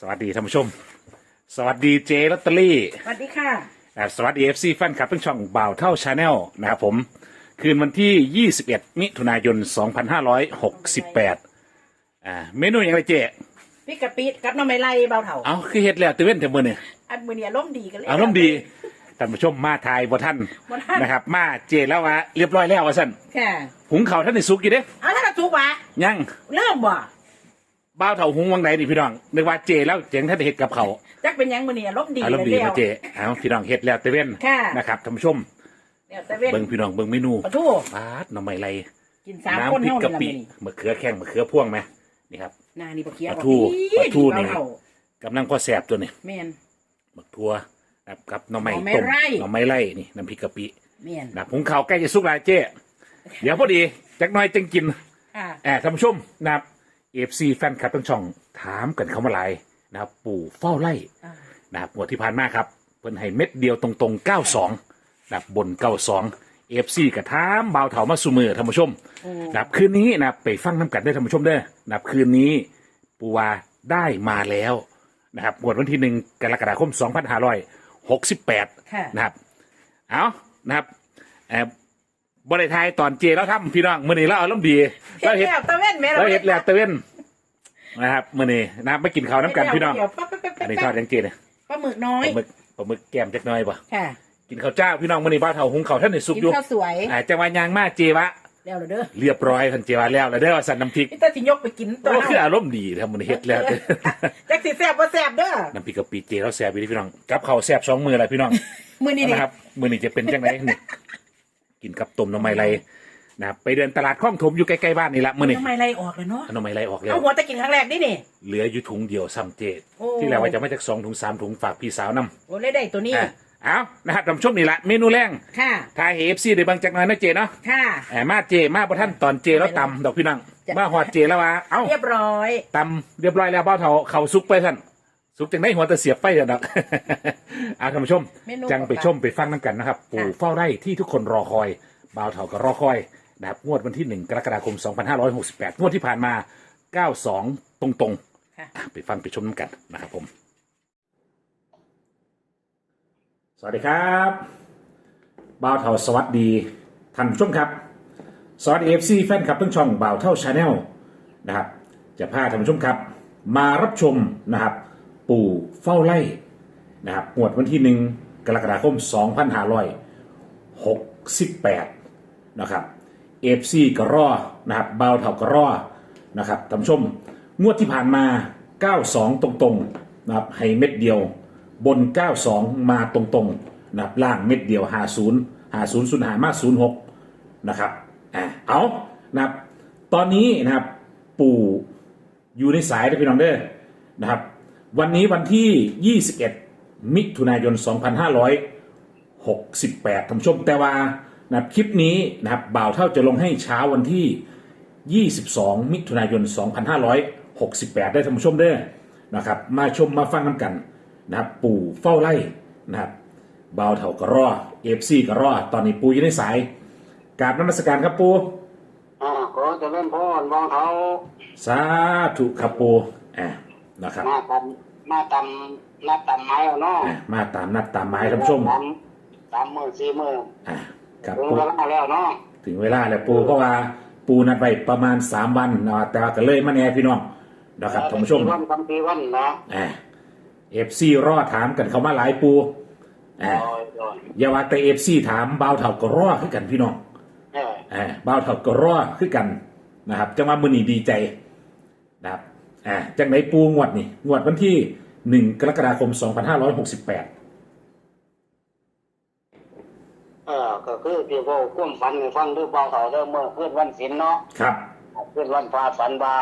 สวัสดีท่านผู้ชม สวัสดีเจลอตเตอรี่สวัสดีค่ะอ่าสวัสดีเอฟซีแฟนคลับทั้งช่องบ่าวเท่าชาแนลนะครับผม คืนวันที่ 21 มิถุนายน 2568อ่าเมนูอย่างไรเจ พี่กะปิกับน้องไม่ไล่เบาเถาเอาคือเฮ็ดแล้วแตะเว้นแต่มื้อนี่อันมือเนี่ยร่มณ์ดีกันเลย อารมณ์ดีท่านผู้ชมมาทายบ่ท่านบ่ทัน นะครับ มาเจแล้วว่าเรียบร้อยแล้วว่าซั่นค่ะ หุงข้าวท่านได้สุกอยู่เด้เอาถ้าเราจุกวะยังเริ่มบ่ บ้าวเท่าหุงวังไหนนี่พี่น้องนึกว่าเจแล้วเจ๋งท่านได้เฮ็ดกับเขาวจักเป็นหยังมือเนี่ยร่มณ์ดีอารมณ์ดีเลยมาเจเอาพี่น้องเฮ็ดแล้วแตะเว้นค่ะ นะครับท่านผู้ชมเดี๋ยวแต่เว้นเบิ่งพี่น้องเบิ่งเมนูปะทูปาดหน่อไม้ไรกินสามคนน้ำพริกเท่ากะนี่ละปิมื้อนี้มะเขือแข้งมะเขือพ่วงไหมนี่ครับหนานี่ปลาเคี้ยวปลาทูบอกปลาทูนี่เบาเถากำลังพอแสบตัวนี่แม่นมะทัวนะครับกับหน่อไม้หน่อไม้ต้มไร่ หน่อไม้ไร่นี่น้ำพริกกะปิแม่นนะหุงข้าวใกล้จะสุกแล้วเจ๊เดี๋ยวพอดีจักหน้อยจังกินค่ะแอบท่านผู้ชมนะครับ เอฟซีแฟนคลับทั้งช่องถามกันเข้ามาหลายนะครับ ปู่เฝ้าไร่อ่านะครับงวดที่ผ่านมาครับ เพิ่นให้เม็ดเดียวตรงๆ 92นะครับบน 92เอฟซีกระทามบ่าวเถามาสุมือท่านผู้ชมอืมนะครับคืนนี้นะครับไปฟังน้ำกันได้อท่านผู้ชมเด้อนะครับคืนนี้ปูวาได้มาแล้วนะครับงวดวันที่หนึ่งกรกฎาคม 2568 ค่ะ นะครับ เอานะครับแอบ บริไทยตอนเจแล้วทำพี่น้องมื่อนี้เราเอาล้มณ์ดีเฮ็เราดเห็ดแล้วตะเว้นแม่เราเห็ดแล้วตะเวนนะครับมื่อนี้นะครับไม่กินข้าวน้ำกันพี่น้องเดี๋ยวปั๊บปั๊บปั๊บอันนี้ทอดยังเจเนี่ยปลาหมึกน้อปยลาหมึกปลาหมึกแก้มจักหน้อยป่ะค่ะกินข้าวเจ้าพี่น้องมื่อนี้บ้านเถาหุงข้าวท่านในซุปกินอยู่ข้าวสวยอ่าจังหวะยางมาเจวะ แล้วเหรอเด้อเรียบร้อยทันเจวะแล้วแล้วเด้อสันน้ำพริกพี่ตาสิยกไปกินตัวโอ้คืออารมณ์ดีทำมันเฮ็ดแล้วจักสิแซ่บบ่แซ่บเด้อน้ำพริกกะปิเจแล้วแซ่บอยู่ที่พี่น้องกับข้าวแซ่บสองมืออะไรพี่น้อง มื้อนี้นี่นะครับมือนี้จะเป็นจังไงนี่ กินกับต้มหน้ำไม้ไรนะครับไปเดินตลาดคลองถมอยู่ใกล้ๆบ้านนี่ละมือนี้ทำไมไล่ออกเลยเนาะหน้ำไม้ไรออกแล้ว เอาหัวตะกินครั้งแรกนี่นี่ เหลืออยู่ถุงเดียวซ้ำเจโอ้ ที่แล้วว่าจะมาจากสองถุงสามถุงฝากพี่สาวนำโอ้เลยได้ตัวนี้อะเอานะครับทำชมนี่ละเมนูแรงค่ะ ทายเอฟซีได้บางจักหน่อยนะเจเนาะค่ะแอบมาเจมาประท่านตอนเจแล้วตำดอกพี่น้องจะมาหอดเจแล้วว่าเอ้าเรียบร้อยตำเรียบร้อยแล้วเบ้าเถาเขาซุกไปท่าน ซุกจังได้หัวตะเสียบไปเถอะดอกเอาท่านผู้ชม เมนูจังไปชมไปฟังน้ำกันนะครับ ปู่เฝ้าไร่ที่ทุกคนรอคอยบ่าวเถาก็รอคอยนะครับงวดวันที่หนึ่งกรกฎาคม 2568 งวดที่ผ่านมา 92 ตรงๆค่ะอะไปฟังไปชมน้ำกันนะครับผม สวัสดีครับบ่าวเถาสวัสดีท่านผู้ชมครับสวัสดีเอฟซีแฟนคลับทั้งช่องบ่าวเท่าชาแนลนะครับ จะพาท่านผู้ชมครับ มารับชมนะครับ ปู่เฝ้าไร่นะครับงวดวันที่หนึ่งกรกฎาคม 2568 นะครับเอฟซีก็รอนะครับบ่าวเท่าก็รอนะครับท่านชม งวดที่ผ่านมา 92 ตรงๆนะครับให้เม็ดเดียว บน 92 มาตรงๆนะครับล่างเม็ดเดียว 50 50 0หามา06 นะครับอ่าเอานะครับตอนนี้นะครับปู่อยู่ในสายนะพี่น้องเด้อนะครับ วันนี้วันที่ 21 มิถุนายน 2568ท่านผู้ชมแต่ว่านะครับคลิปนี้นะครับบ่าวเท่าจะลงให้เช้าวันที่ 22 มิถุนายน 2568 ได้ท่านผู้ชมเด้อนะครับ มาชมมาฟังกันกันนะครับปู่เฝ้าไร่นะครับบ่าวเท่าก็รอเอฟซีก็รอตอนนี้ปู่อยู่ในสายกราบนมัสการครับปูอ่าขอเจะเล่นพ่อมองเขาสาธุครับปูอ่า นะครับ มาตำมาตำนัดตำไม้เอาเนาะอ่ามาตามนัดตามหมายท่านผู้ชมตำตำมือสี่มืออ่าครับถึงปูเวลาแล้วเนาะถึงเวลาแล้วปูเพราะว่าปูนัดไว้ประมาณสามวันนะแต่ว่าก็เลยมาแน่พี่น้องนะครับท่านผู้ชมสี่วันทำสี่วันเนาะอ่าเอฟซีรอถามกันเขามาหลายปูอ่าโอ้ยโอ้ยอย่าว่าแต่เอฟซีถามบ่าวเท่าก็รอคือกันพี่น้องเอออ่าบ่าวเท่าก็รอคือกันนะครับจังว่ามือนีดีใจนะครับ อ่าจังไหนปูงวดนี่งวดวันที่หนึ่งกรกฎาคม2568เออก็คือที่ว่าคุ้มฝันให้ฟังด้วยเบาเขาเริ่มเมื่อขึ้นวันศิลเนาะครับขึ้นวันพาฝันบา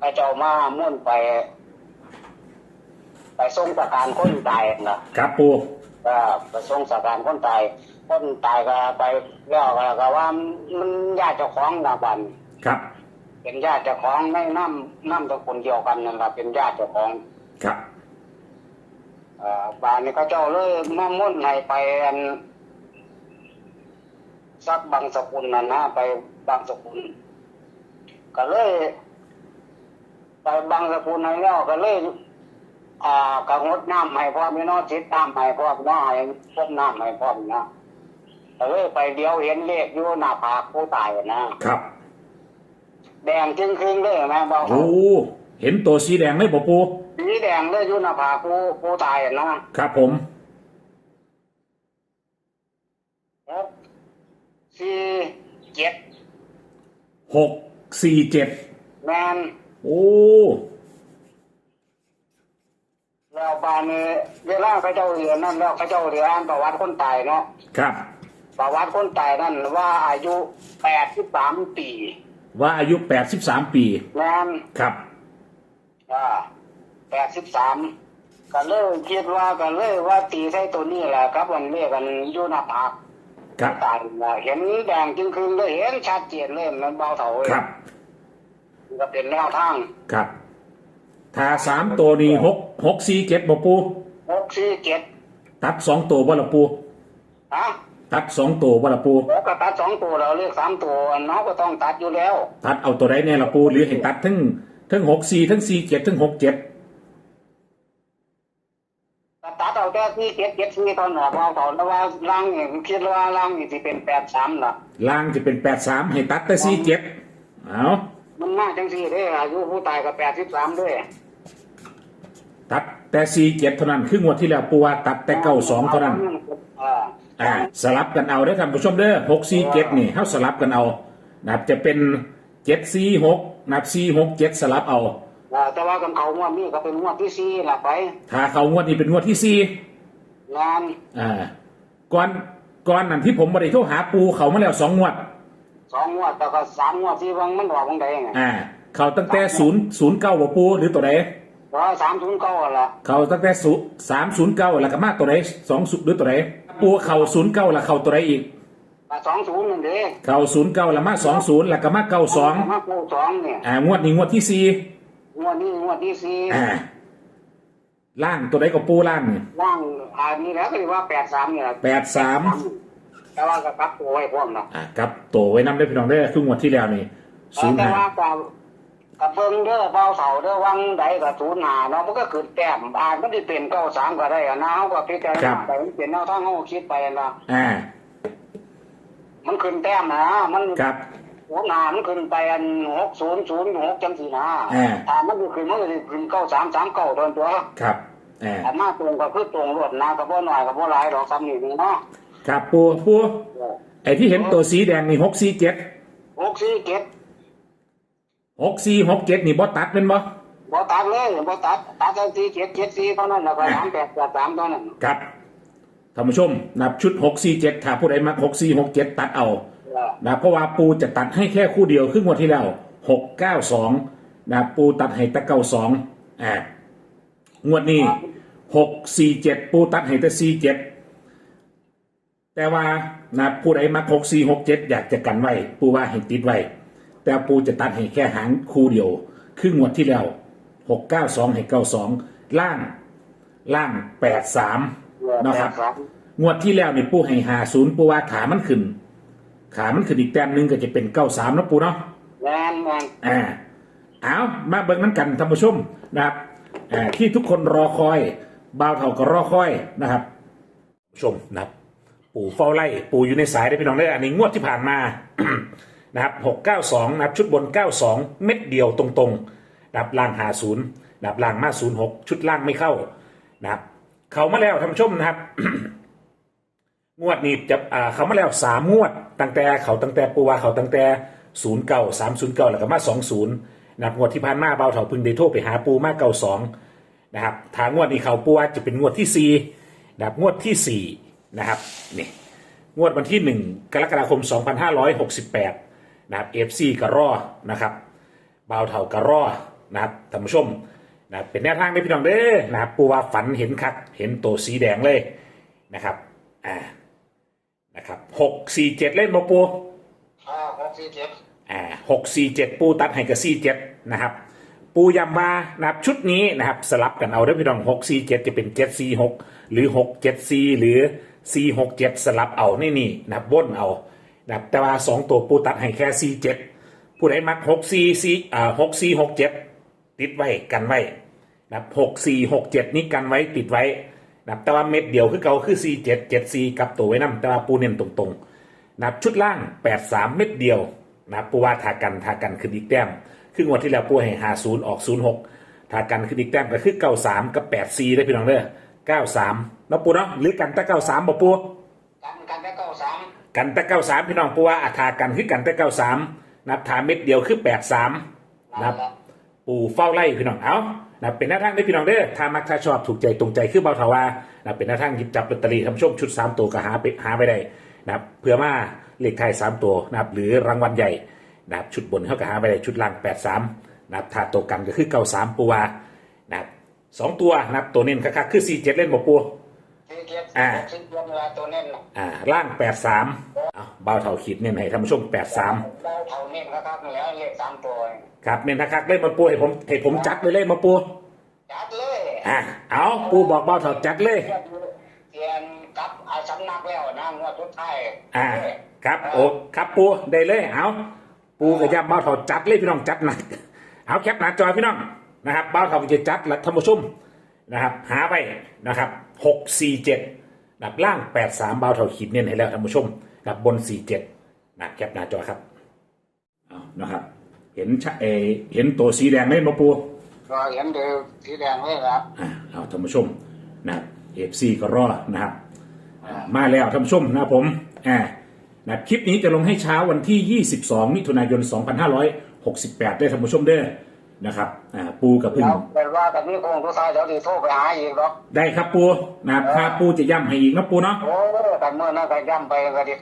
พระเจ้ามามุ่นไป ไปทรงสการคนตายนะครับปูก็ไปทรงสการคนตายคนตายก็ไปแล้วก็ก็ว่ามันญาติเจ้าของนะบันครับ เป็นญาติเจ้าของในน้ำน้ำตระกูลเดียวกันนั่นแหละเป็นญาติเจ้าของครับเอ่อบ้านนี้เขาเจ้าเลยมามุ่นให้ไปอันสักบางสกุลนั่นนะไปบางสกุลก็เลย ไปบางสกุลให้แล้วก็เลยอ่ากระงดน้ำให้พ่อมีน้องชิดน้ำให้พ่อมีน้องให้พบน้ำให้พ่อมีนะแต่เลยไปเดียวเห็นเลขอยู่หน้าผากผู้ตายนะครับ แดงจึงครึ่งเลยแม่บอกโอ้เห็นตัวสีแดงเลยบ่ปูสีแดงเลยอยู่หน้าผากผู้ผู้ตายนะครับผมหกสี่เจ็ดหกสี่เจ็ดแมนโอ้แล้วบานนี้เวลาพระเจ้าเรียนนั่นแล้วพระเจ้าเรียนอ่านประวัติคนตายเนาะครับประวัติคนตายนั่นว่าอายุแปดสิบสามปี ว่าอายุแปดสิบสามปี แมนครับ อ่าแปดสิบสามก็เลยคิดว่าก็เลยว่าตีใส่ตัวนี้แหละครับมันเรียกกันอยูหน้าผากครับตายน่ะเห็นแดงจึงคืนเลยเห็นชัดเจนเลยมันเบาเถาเลยครับ ก็เป็นแนวทางครับถ้าสามตัวนี้หกหกสี่เจ็ดบ่ปู หกสี่เจ็ดตัดสองตัวบ่ละปู ฮะ ตัดสองตัวบ่ละปูแล้วก็ตัดสองตัวเราเรียกสามตัวน้องก็ต้องตัดอยู่แล้ว ตัดเอาตัวใดแน่ละปูหรือให้ตัดทั้งทั้งหกสี่ทั้งสี่เจ็ดทั้งหกเจ็ดก็ตัดเอาแต่ที่เจ็ดเจ็ดที่ตอนหนอเบาเถาแล้วว่าล่างนี่คิดว่าล่างนี่สิเป็นแปดสามล่ะล่างจะเป็นแปดสามให้ตัดแต่สี่เจ็ดเอามันน่าจังสี่เด้ออายุผู้ตายก็แปดสิบสามด้วยตัดแต่สี่เจ็ดเท่านั้นคืองวดที่แล้วปูว่าตัดแต่เก้าสองเท่านั้น อ่าอ่าสลับกันเอาได้อท่านผู้ชมเด้อหกสี่เจ็ดนี่เขาสลับกันเอานะครับจะเป็นเจ็ดสี่หกนับสี่หกเจ็ดสลับเอา อ่าแต่ว่ากับเขางวดนี้ก็เป็นงวดที่สี่ละไปถ้าเขางวดนี้เป็นงวดที่สี่งานอ่าก่อนก่อนนั้นที่ผมบริโทรหาปูเขามาแล้วสองงวด สองงวดแต่ก็สามงวดที่วังมันออกวังใดไงอ่า เขาตั้งแต่ศูนย์ศูนย์เก้าบ่ปูหรือตัวใด เพราะสามศูนย์เก้าละเขาตั้งแต่ศูนย์สามศูนย์เก้าแล้วก็มาตัวใดสองหรือตัวใดปูเขาศูนย์เก้าแล้วเขาตัวใดอีกสองศูนย์นั่นเด้เขาศูนย์เก้าแล้วมาสองศูนย์แล้วก็มาเก้าสองมาเก้าสองเนี่ยอ่างวดนี้งวดที่สี่งวดนี้งวดที่สี่อ่าล่างตัวใดก็ปูล่างนี่ว่างอ่านี่แล้วก็เรียกว่าแปดสามเนี่ยแปดสามแต่ว่าก็กลับตัวไว้พร้อมนะอ่ากับโตไว้นำได้อพี่น้องได้อครึ่งงวดที่แล้วนี่ศูนย์แต่ห้าว่า กับกับเบิ่งเด้อเบาเสาเด้อวังใดกับศูนย์หาเนาะมันก็ขึ้นแต้มอาจมันจะเป็นเก้าสามก็ได้อะนะเขาก็พิจารณาไปมันเป็นแนวทางเขาก็คิดไปนะอ่ามันขึ้นแต้มนะมันครับศูนย์หามันขึ้นไปอันหกศูนย์ศูนย์หกจังสี่นะอ่าถ้ามันจะขึ้นมันก็จะขึ้นเก้าสามสามเก้าตอนตัวครับอ่าอันมาตรงก็คือตรงรวดนะกับพ่หน่อยกับพ่หลายดอกซ้ำนี่เนาะครับปูปูไอ้ที่เห็นตัวสีแดงนี่หกสี่เจ็ดหกสี่เจ็ด หกสี่หกเจ็ดนี่บอตัดเป็นบ่บ่ตัดเลยบ่ตัดตัดแต่สี่เจ็ดเจ็ดสี่เท่านั้นแล้วก็สามแปดแปดสามเท่านั้นครับท่านผู้ชมนับชุดหกสี่เจ็ดถ้าผู้ใดมักหกสี่หกเจ็ดตัดเอาเออนะเพราะว่าปูจะตัดให้แค่คู่เดียวครึ่งวันที่แล้วหกเก้าสองนะปูตัดให้แตะเก้าสองอ่างวดนี้หกสี่เจ็ดปูตัดให้แต่สี่เจ็ดแต่ว่านะผู้ใดมักหกสี่หกเจ็ดอยากจะกันไว้ปูว่าให้ติดไว้ แต่ปูจะตัดให้แค่หางคู่เดียวครึ่งวันที่แล้วหกเก้าสองให้เก้าสองล่างล่างแปดสามนะครับแปดสามงวดที่แล้วนี่ปูให้หาศูนย์ปูว่าขามันขึ้น ขามันขึ้นอีกแต้มหนึงก็จะเป็นเก้าสามนะปูเนาะแมนแมนอ่าเอามาเบิ่งนั้นกันท่านผู้ชมนะครับอ่าที่ทุกคนรอคอยบ่าวเท่าก็รอคอยนะครับผู้ชมนะครับ ปู่เฝ้าไล่ปู่อยู่ในสายได้พี่น้องได้ออันนี้งวดที่ผ่านมา นะครับหกเก้าสองนะครับชุดบนเก้าสองเม็ดเดียวตรงๆนะครับล่างหาศูนย์นะครับล่างมาศูนย์หกชุดล่างไม่เข้านะครับเขามาแล้วท่านชมนะครับ งวดนี้จะอ่าเขามาแล้วสามงวดตั้งแต่เขาตั้งแต่ปูว่าเขาตั้งแต่ศูนย์เก้าสามศูนย์เก้าแล้วก็มาสองศูนย์นะครับงวดที่ผ่านมาเบาเถาพึ่งได้โทรไปหาปูมาเก้าสองนะครับทางงวดนี้เขาปูว่าจะเป็นงวดที่สี่นะครับงวดที่สี่นะครับนี่งวดวันที่หนึ่งกรกฎาคมสองพันห้าร้อยหกสิบแปด นะครับเอฟซีกระรอนะครับเบาเถากระรอนะครับท่านผู้ชมนะครับเป็นแนวทางได้พี่น้องเด้อนะครับปูว่าฝันเห็นคักเห็นตัวสีแดงเลยนะครับอ่านะครับหกสี่เจ็ดเล่นโมปูอ่าหกสี่เจ็ดอ่าหกสี่เจ็ดปูตัดให้กับสี่เจ็ดนะครับ ปูยำมานะครับชุดนี้นะครับสลับกันเอาได้อพี่น้องหกสี่เจ็ดจะเป็นเจ็ดสี่หกหรือหกเจ็ดสี่หรือสี่หกเจ็ดสลับเอานี่นี่นะครับวนเอา นะครับแต่ว่าสองตัวปูตัดให้แค่สี่เจ็ดผู้ใดมักหกสี่สี่อ่าหกสี่หกเจ็ดติดไว้กันไว้นะครับหกสี่หกเจ็ดนี่กันไว้ติดไว้นะครับแต่ว่าเม็ดเดียวคือเก่าคือสี่เจ็ดเจ็ดสี่กับตัวไว้นํแต่ว่าปูเน้นตรงๆนะครับชุดล่างแปดสามเม็ดเดียวนะครับปูว่าทากันทากันคืออีกแต้มคืองวดที่แล้วปูให้หาศูนย์ออกศูนย์หกทากันคืออีกแต้มก็คือเก้าสามกับแปดสี่ได้พี่น้องเด้อเก้าสามนาะปูเนาะหรือกันแต่เก้าสามบ่ปูกันกันได้เก้าสามกันแต่เก้าสามพี่น้องปูว่าอาทากันคือกันแต่เก้าสามนับถาเม็ดเดียวคือแปดสามนั่นแหละปูเฝ้าไล่พี่น้องเอานะเป็นหน้าทางได้พี่น้องเด้อถ้ามักถ้าชอบถูกใจตรงใจคือเบาทว่านะเป็นหน้าทางหยิบจับลอตเตอรี่ทำโชคชุดสามตัวก็หาไปหาไปได้นะครับเพื่อมาเลขไทายสามตัวนะครับหรือรางวัลใหญ่นะครับชุดบนเขาก็หาไปได้ชุดล่างแปดสามนะครับถ้าตัวกันก็คือเก้าสามปูวานะครับสองตัวนะครับตัวเน้นคักๆคือสี่เจ็ดเล่นบ่ปูที่เจ็ด อ่าสิบเดือนเวลาตัวเน้นน่ะอ่าล่างแปดสามเอาเบาเท่าขีดเน้นให้ท่านผู้ชมแปดสามเราเท่าเน้นนะครับแล้วเลขสามตัวเองครับเน้นคักๆเล่นมาปูให้ผมให้ผมจัดเลยเล่นมาปูจัดเลยอ่าเอาปูบอกเบาเท่าจัดเลยเทียนกับอาสำนักแล้วนะงวดสุดท้ายอ่า ครับโอ้ครับปูได้เลยเอาปูกับยาเบาเท่าจัดเลยพี่น้องจัดหนักเอาแคปหน้าจอพี่น้องนะครับเบาเท่าจะจัดและท่านผู้ชมนะครับ หาไปนะครับหกสี่เจ็ด นับล่างแปดสามเบาเท่าขีดเน้นให้แล้วท่านผู้ชมนับบนสี่เจ็ดนะแคปหน้าจอครับเอานะครับ เห็นชะเออเห็นตัวสีแดงไหมมาปูก็เห็นเดือสีแดงเลยครับอ่าเอาท่านผู้ชมนะครับเอฟซีก็รอนะครับอ่ามาแล้วท่านผู้ชมนะครับผมอ่านะครับคลิปนี้จะลงให้เช้าวันที่ 22 มิถุนายน 2568 ได้ท่านผู้ชมเด้อ นะครับอ่าปูกับพึ่งแล้วเป็นว่าแต่นี่คงทุกท้ายเดี๋ยวที่โทรไปหาอีกหรอกได้ครับปูนะครับถ้าปูจะย้ำให้อีกนะปูเนาะ โอ้แต่เมื่อนั้นก็ย่ำไปก็ดิ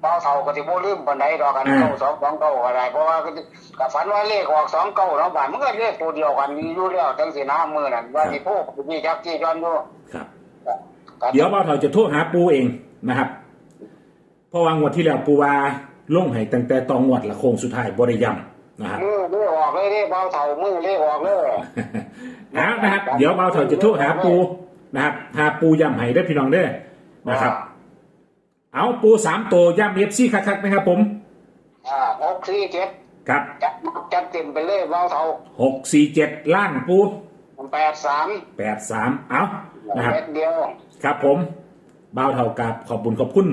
เบาเท่าก็ที่บ่ลืมปานใดดอกกันอ่าเก้าสองสองเก้าก็ได้เพราะว่าก็ก็ฝันว่าเลขออกสองเก้าเนาะบ้านมันก็เลขตัวเดียวกันอยู่แล้วจังสินะมื้อนั้นว่าที่พูดมีจักที่ย้อนอยู่ครับก็เดี๋ยวบ่าวเถาจะโทรหาปูเองนะครับ เพราะว่างวดที่แล้วปูว่าลงให้ตั้งแต่ตองงวดละโค้งสุดท้ายบริยำนะครับ มือเลข ออกเลยเลขเบาเท่ามือเลขออกเลยเอานะครับ เดี๋ยวเบาเถาจะโทรหาปูนะครับหาปูย่ำให้ได้อพี่น้องเด้อนะครับ เอาปูสามตัวย่ำเอฟซีคักๆนะครับผม อ่าหกสี่เจ็ดครับจัดจัดเต็มไปเลยเบาเท่าหกสี่เจ็ดล่างปูแปดสามแปดสามเอานะครับเม็ดเดียว ครับผมเบาเท่ากับขอบบุญขอบคุณ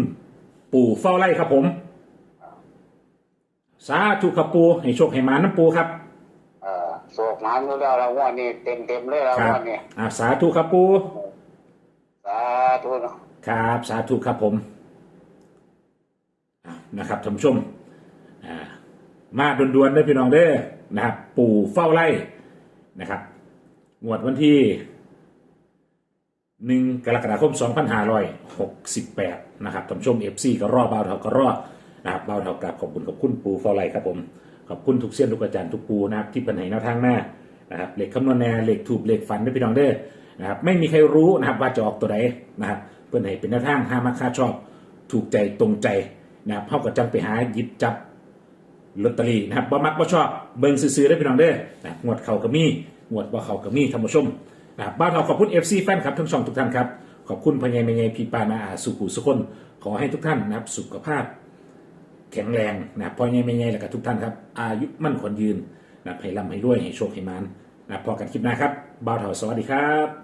ปู่เฝ้าไร่ครับผม สาธุครับปูให้โชคให้มาน้ำปูครับเออ โศกหมันอยู่แล้วเราว่านี่เต็มเต็มๆเลยเราครับว่านี่อ่าสาธุครับปูสาธุเนาะครับ สาธุครับผมอะนะครับท่านผู้ชมอ่ามาด่วนๆเด้อพี่น้องเด้อนะครับ ปู่เฝ้าไร่นะครับงวดวันที่หนึ่งกรกฎาคม 2568 นะครับท่านผู้ชม FC ก็รอเบาเท่าก็รอนะครับเบาเท่ากับขอบคุณขอบคุณปูเฝ้าไร่ครับผม ขอบคุณทุกเสี้ยนทุกอาจารย์ทุกปูนะครับที่เป็นให้แนวทางหน้านะครับเหล็กคำนวณแนวเหล็กถูกเหล็กฟันได้พี่น้องเด้อนะครับไม่มีใครรู้นะครับว่าจะออกตัวใดนะครับเพื่อนให้เป็นแนวทางห้ามาค่าชอบ ถูกใจตรงใจนะครับเท่ากับจังไปหาหยิบจับลอตเตอรี่นะครับบ่มักบ่ชอบเบิ่งซื้อๆได้พี่น้องเด้อนะงวดเขาก็มีงวดบ่เขาก็มีท่านผู้ชมนะครับบ้านเราขอบคุณ FC แฟนครับทั้งสองทุกท่านครับขอบคุณพญายเมยพีปานาอาสุขุสุคนขอให้ทุกท่านนะครับสุขภาพ แข็งแรงนะครับพญายเมยแล้วก็ทุกท่านครับ อายุมั่นขวัญยืนนะให้ร่ำให้รวยให้โชคให้มานนะพอกันคลิปหน้าครับบ่าวเถาสวัสดีครับ